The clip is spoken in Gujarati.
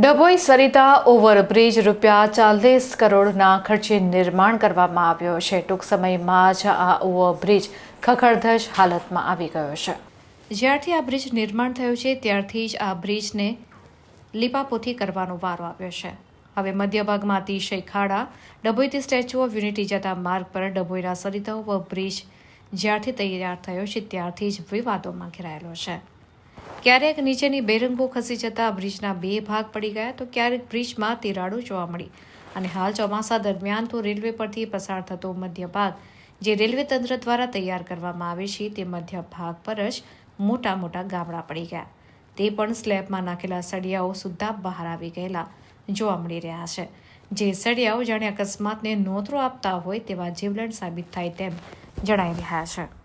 ડભોઈ સરિતા ઓવરબ્રિજ રૂપિયા ચાલીસ કરોડના ખર્ચે નિર્માણ કરવામાં આવ્યો છે. ટૂંક સમયમાં જ આ ઓવરબ્રિજ ખખડધજ હાલતમાં આવી ગયો છે. જ્યારથી આ બ્રિજ નિર્માણ થયું છે, ત્યારથી જ આ બ્રિજને લીપાપોથી કરવાનો વારો આવ્યો છે. હવે મધ્યભાગમાં અતિશય ખાડા, ડભોઈથી સ્ટેચ્યુ ઓફ યુનિટી જતા માર્ગ પર ડભોઈના સરિતા ઓવરબ્રિજ જ્યારથી તૈયાર થયો છે, ત્યારથી જ વિવાદોમાં ઘેરાયેલો છે. ક્યારેક નીચેની બેરંગો ખસી જતા બ્રિજના બે ભાગ પડી ગયા તો ક્યારેક બ્રિજમાં તિરાડો જોવા મળી. અને હાલ ચોમાસા દરમિયાન તો રેલવે પરથી પસાર થતો મધ્ય ભાગ, જે રેલવે તંત્ર દ્વારા તૈયાર કરવામાં આવે છે, તે મધ્ય ભાગ પર જ મોટા મોટા ગામડા પડી ગયા. તે પણ સ્લેબમાં નાખેલા સળિયાઓ સુદ્ધા બહાર આવી ગયેલા જોવા મળી રહ્યા છે. જે સળિયાઓ જાણે અકસ્માતને નોતરો આપતા હોય તેવા જીવલેણ સાબિત થાય તેમ જણાઈ રહ્યા છે.